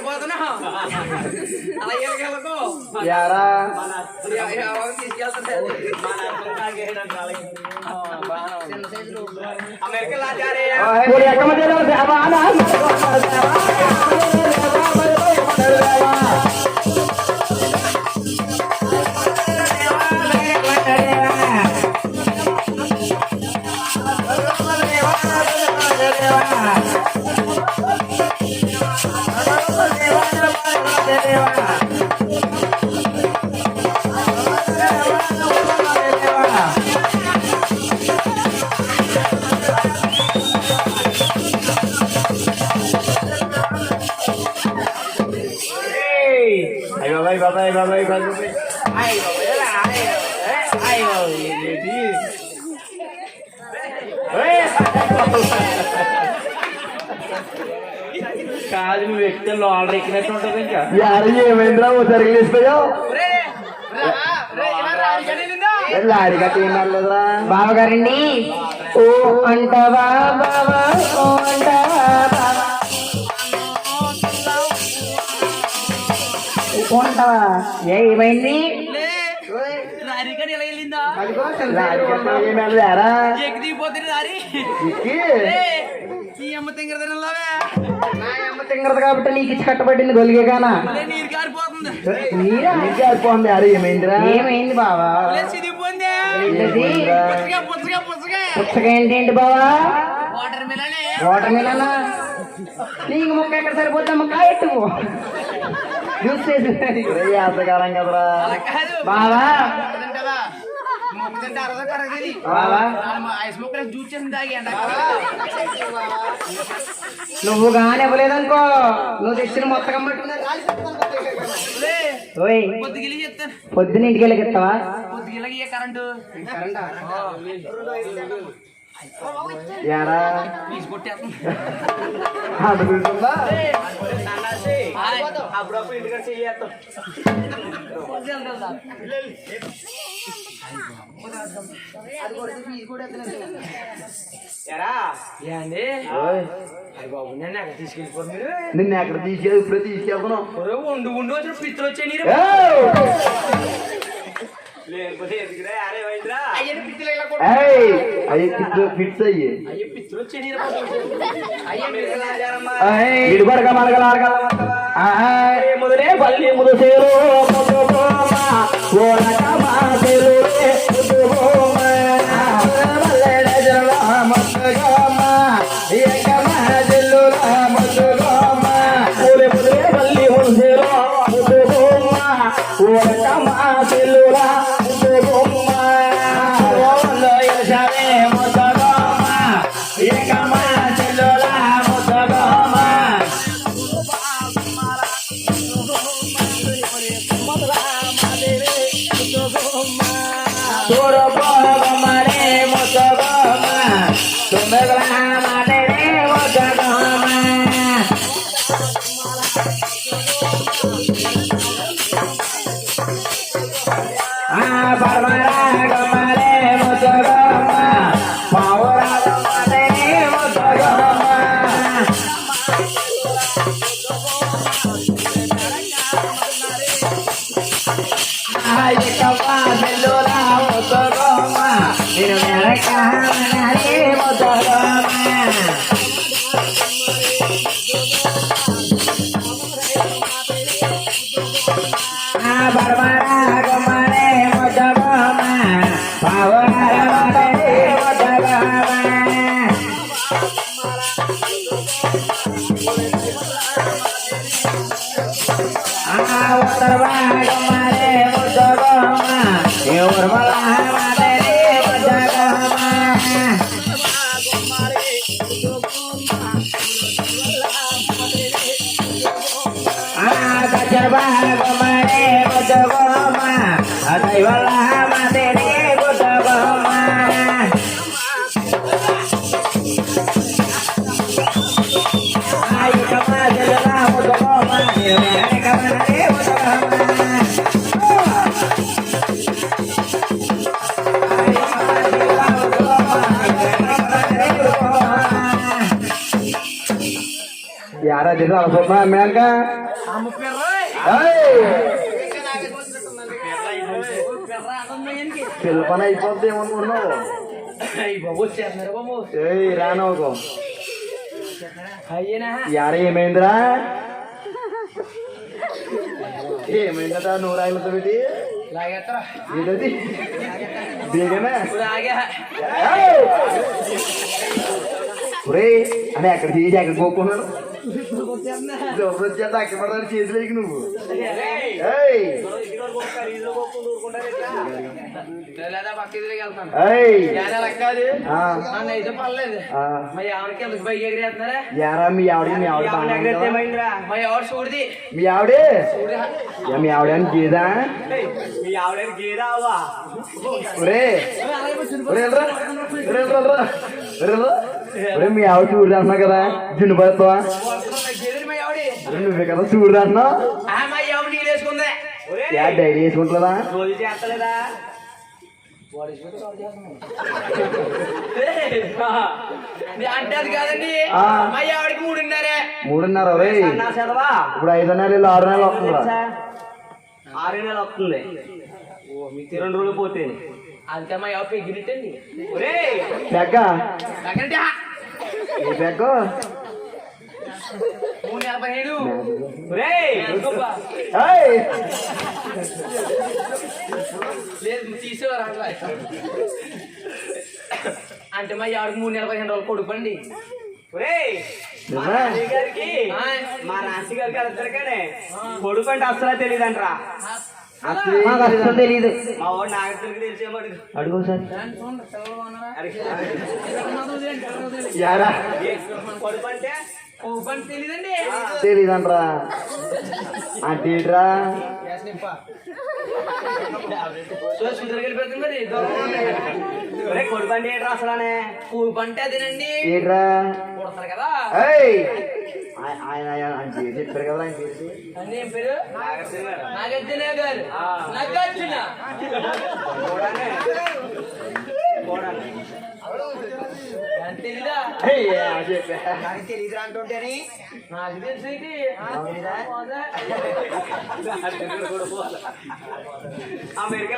పారిపోతున్నా అలా ఎలాగెళ్ళకు యారా అమెరికా బాబాయ్ బాబాయ్ కాదు నువ్వు ఎక్కితే లోడర్ ఎక్కినట్టు ఉంటుంది ఇంకా యారు ఏమైందిరా ఓ జరిగిలేసిపోయావు లారీ కట్టి బావగారండి ఓ అంటవా బావా ఓ నా అమ్మ తింగరదు కాబట్టి నీకు ఇచ్చి కట్టబడింది గొలిగే గానా నీరు కారిపోతుంది ఏమైందిరా? ఏమైంది బావా? పుచ్చగా ఏంటేంటి బావా? వాటర్ మిలనే. వాటర్ మిలనా? నీకు ముక్క ఎక్కడ సరిపోద్దమ్మ కాయట్టు చేసి కదరా. బావా. నువ్వు గాని ఇవ్వలేదనుకో. నువ్వు తెచ్చిన మొత్తం పొద్దున ఇంటికి వెళ్ళగిస్తావా కరెంటు. అడుగుతుందా? అప్పుడప్పుడు ఇంటికాడ చెయ్యేస్తాం ఎరా? ఏంది? ఓయ్, అయ్య బాబు నన్ను ఎక్కడ తీసుకెళ్ళి ఇప్పుడే తీసుకెళ్తున్నావు ఒరే ఉండు ఉండు వచ్చిన పిత్తులు వచ్చాయి ఇడుపడక మడగలాడగల ముదురే పల్లి ముదుసేరు ముదుగోమ ಬಾಗಿಲೋಲ ಮೊದಲೋಮ ನಿನ್ನ ಕಾಮನರೇ ಮೊದಲೋಮ ಬಡವರಾಗಮನೆ ಮೊದಲೋಮ ಪವನರ ಮನೆ ಮೊದಲೋಮ ಆ ಉತ್ತರವಾಗಮ పిర్ర అదమ్మా ఏంటి? పిల్ల పని అయిపోద్ది ఏమనుకున్నావు ఏయ్ రానవకు యార ఏమైందిరా ఏమైందట నూరు ఆయనతో పెట్టి ఇప్పుడు ఆగా ఒరే అని ఎక్కడ చేసి ఎక్కడ కోకున్నాడు జబ్బు వచ్చేది అక్కడ చేతులేకి నువ్వు యారా మీ ఆవిడ మీ ఆవిడ ఆవిడ మీ ఆవిడే మీ ఆవిడ అని గీదా మీ ఆవిడ గీరావా ఒరే మీ ఆవిడ చూడు అంటున్నా కదా? జున్ను పడతావా? నువ్వే కదా చూడు అంటున్నావు ఆ డైరీ వేసుకుంటుందా మూడున్నర ఇప్పుడు ఐదు నెలలు ఆరు నెలలు వస్తుందా ఆరు నెలలు వస్తుంది. ఓ మీకు రెండు రోజులు పోతే అందుకే మా ఆవిడ పెగ్గినట్టండి ఒరే పెగ్గ ఎక్కడంటే? ఏ పెగ్గ మూడు నెలల పదిహేడు ఒరే ఏయ్! లేదు తీసేవారు అట్లా అంటే మా ఆవిడకి మూడు నెలల పదిహేను రోజులు కొడుకండి ఒరే నిజమే? గారికి మా రాశి గారికి వెళ్తారు కొడుకు అంటే అసలు తెలియదంటరా. మాకు తెలిసేవాడు అడుగు సార్ తెలీదంట్రా అంటే ఏంట్రా సో సుందరకి వెళ్ళిపోతుంది మరి ఒరే కొడుకు అంటే ఏంట్రా అసలానే పువ్వు పంట అదేనండి ఏంట్రా కొడతారు కదా ఏయ్ ఆయ- ఆయన ఆయన ఆయన పేరు చెప్పారు కదా ఆయన పేరు అన్నీ ఏం పేరు నాగార్జున గారు. నాగార్జున గారు నాగార్జున కోడానే. కోడానే. ఎంత తెలీదా ఏయ్, ఆ చెప్పా. నాకు తెలుసు ఇది అమెరికా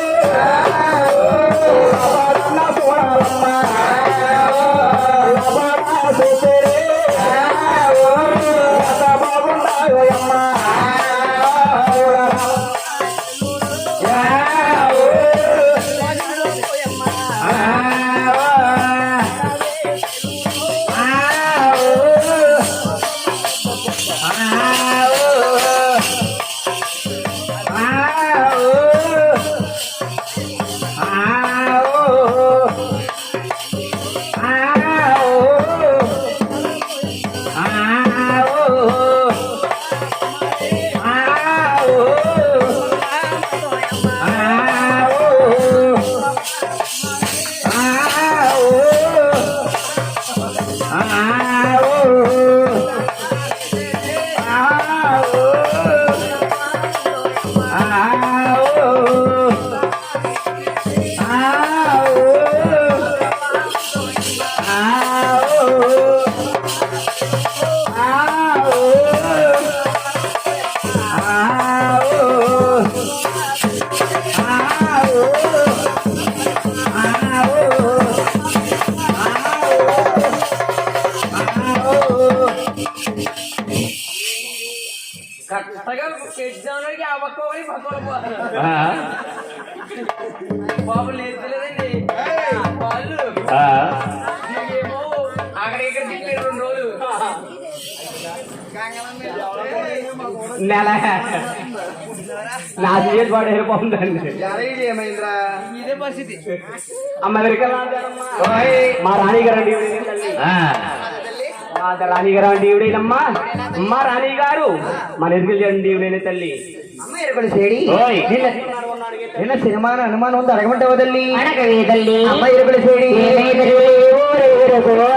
నెల. నా సీరియస్ వాడు వెళ్ళిపోతుందండి. ఇదే పరిస్థితి. మా రాణిగారు అండి మా రాణిగారు అండి ఈవిడేనమ్మా మా రాణి గారు మన ఎదుగులు అండి ఈవిడైన తల్లి. నిన్న సినిమా అనుమానం ఉంది అడగమంటావు తల్లి? అడగవే తల్లి. అమ్మ గోరా